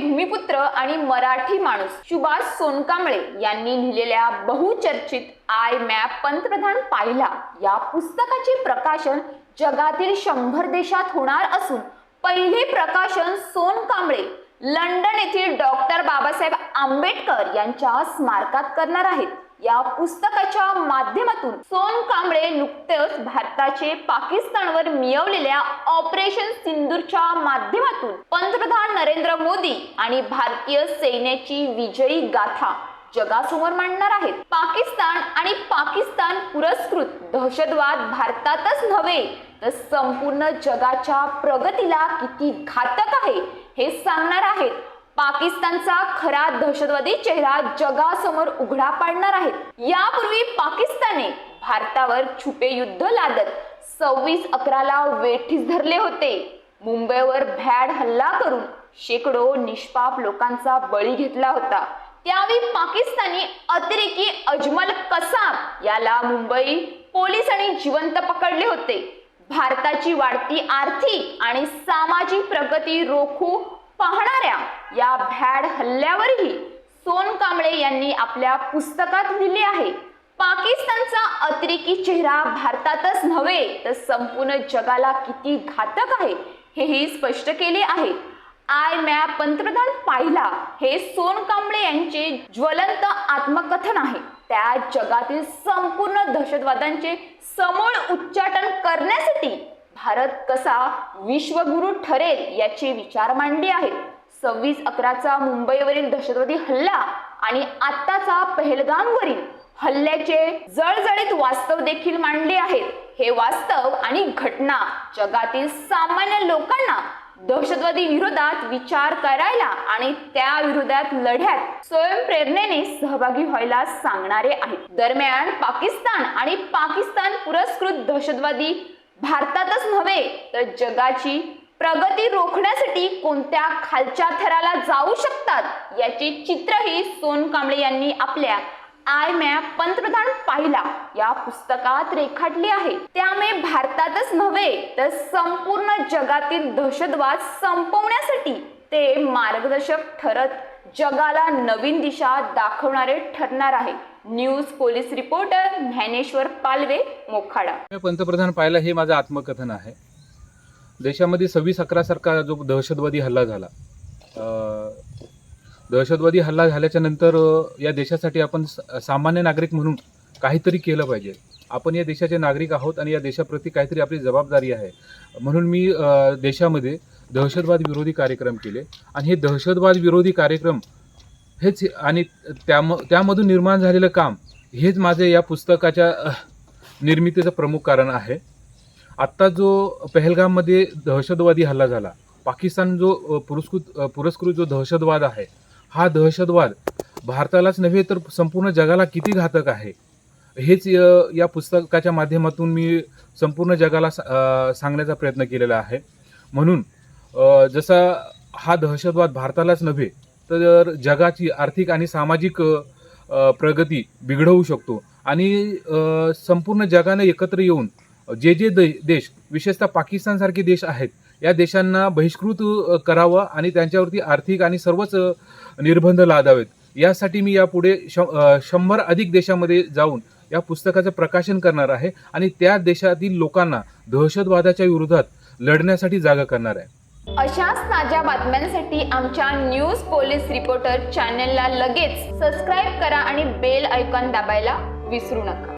भूमिपुत्र आणि मराठी माणूस सुभाष सोनकांबळे यांनी लिहिलेल्या बहुचर्चित आय मॅप पंतप्रधान पाहिला. या पुस्तकाचे प्रकाशन जगातील शंभर देशात होणार असून पहिले प्रकाशन सोनकांबळे लंडन येथील डॉक्टर बाबासाहेब आंबेडकर यांच्या स्मारकात करणार आहेत. या पुस्तकाच्या माध्यमातून सोन कांबळे नुकतेच भारताचे पाकिस्तानवर मिळवलेल्या ऑपरेशन सिंदूरच्या माध्यमातून पंतप्रधान नरेंद्र मोदी आणि भारतीय सैन्याची विजयी गाथा जगासमोर मांडणार आहेत. पाकिस्तान आणि पाकिस्तान पुरस्कृत दहशतवाद भारतातच नव्हे तर संपूर्ण जगाच्या प्रगतीला किती घातक आहे हे सांगणार आहेत पाकिस्तानचा खरा दहशतवादी चेहरा जगासमोर उघडा पाडणार आहे. यापूर्वी पाकिस्तानने भारतावर छुपे युद्ध लादत सव्वीस अकराला वेठीस धरले होते. मुंबईवर भ्याड हल्ला करून शेकडो निष्पाप लोकांचा बळी घेतला होता. त्यावेळी पाकिस्तानी अतिरेकी अजमल कसाब याला मुंबई पोलिसांनी जिवंत पकडले होते. भारताची वाढती आर्थिक आणि सामाजिक प्रगती रोखू पाहणाऱ्या या भॅड हल्ल्यावरही सोन कांबळे यांनी आपल्या पुस्तकात लिहिले आहे. पाकिस्तानचा अतिरेकी चेहरा भारतातच नव्हे तर संपूर्ण जगाला किती घातक आहे हेही स्पष्ट केले आहे. आय मॅ पंतप्रधान पाहिला हे सोन कांबळे यांचे ज्वलंत आत्मकथन आहे. त्या जगातील संपूर्ण दहशतवादांचे समूळ उच्चाटन करण्यासाठी भारत कसा विश्वगुरु ठरेल याचे विचार मांडले आहेत सव्वीस अकराचा मुंबईवरील दहशतवादी हल्ला आणि आत्ताचा पहलगामवरील हल्ल्याचे जळजळीत वास्तव देखील मांडले आहेत. हे वास्तव आणि घटना जगातील सामान्य लोकांना दहशतवादी विरोधात विचार करायला आणि त्या विरोधात लढ्यात स्वयंप्रेरणेने सहभागी व्हायला सांगणारे आहेत. दरम्यान पाकिस्तान आणि पाकिस्तान पुरस्कृत दहशतवादी भारतातच नव्हे तर जगाची प्रगती रोखण्यासाठी कोणत्या खालच्या थराला जाऊ शकतात याचे चित्रही सोन कांबळे यांनी आपल्या आय मॅप पंतप्रधान पाहिला. या पुस्तकात रेखाटले आहे. त्यामुळे भारतातच नव्हे तर संपूर्ण जगातील दहशतवाद संपवण्यासाठी ते मार्गदर्शक ठरत जगाला नवीन दिशा दाखवणारे ठरणार आहे. News police reporter Dnyaneshwar Palve Mokhada. मी पंतप्रधान पाहिला हे माझं आत्मकथन आहे. देशामध्ये सव्वीस अकरासारखा जो दहशतवादी हल्ला झाला दहशतवादी हल्ला झाल्याच्यानंतर या देशासाठी आपण स- सामान्य नागरिक म्हणून काहीतरी केलं पाहिजे. आपण या देशाचे नागरिक आहोत आणि या देशाप्रती काहीतरी आपली जबाबदारी आहे. म्हणून मी देशामध्ये दहशतवाद विरोधी कार्यक्रम केले. आणि हे दहशतवाद विरोधी कार्यक्रम हेच आणि त्याम त्यामधून निर्माण झालेलं काम हेच माझे या पुस्तकाच्या निर्मितीचं प्रमुख कारण आहे. आत्ता जो पहलगाममध्ये दहशतवादी हल्ला झाला पाकिस्तान जो पुरस्कृत पुरस्कृत जो दहशतवाद आहे हा दहशतवाद भारतालाच नव्हे तर संपूर्ण जगाला किती घातक आहे? हेच या पुस्तकाच्या माध्यमातून मी संपूर्ण जगाला सा- सांगण्याचा प्रयत्न केलेला आहे. म्हणून जसा हा दहशतवाद भारतालाच नव्हे तर जगाची आर्थिक आणि सामाजिक प्रगती बिघडवू शकतो. आणि संपूर्ण जगाने एकत्र येऊन जे जे देश विशेषतः पाकिस्तानसारखे देश आहेत या देशांना बहिष्कृत करावं आणि त्यांच्यावरती आर्थिक आणि सर्वच निर्बंध लादावेत. यासाठी मी यापुढे श शंभर अधिक देशामध्ये जाऊन या पुस्तकाचं प्रकाशन करणार आहे आणि त्या देशातील लोकांना दहशतवादाच्या विरोधात लढण्यासाठी जागा करणार आहे. अशाच ताज्या बातम्यांसाठी आमच्या न्यूज पोलीस रिपोर्टर चॅनेलला लगेच सबस्क्राईब करा आणि बेल ऐकॉन दाबायला विसरू नका.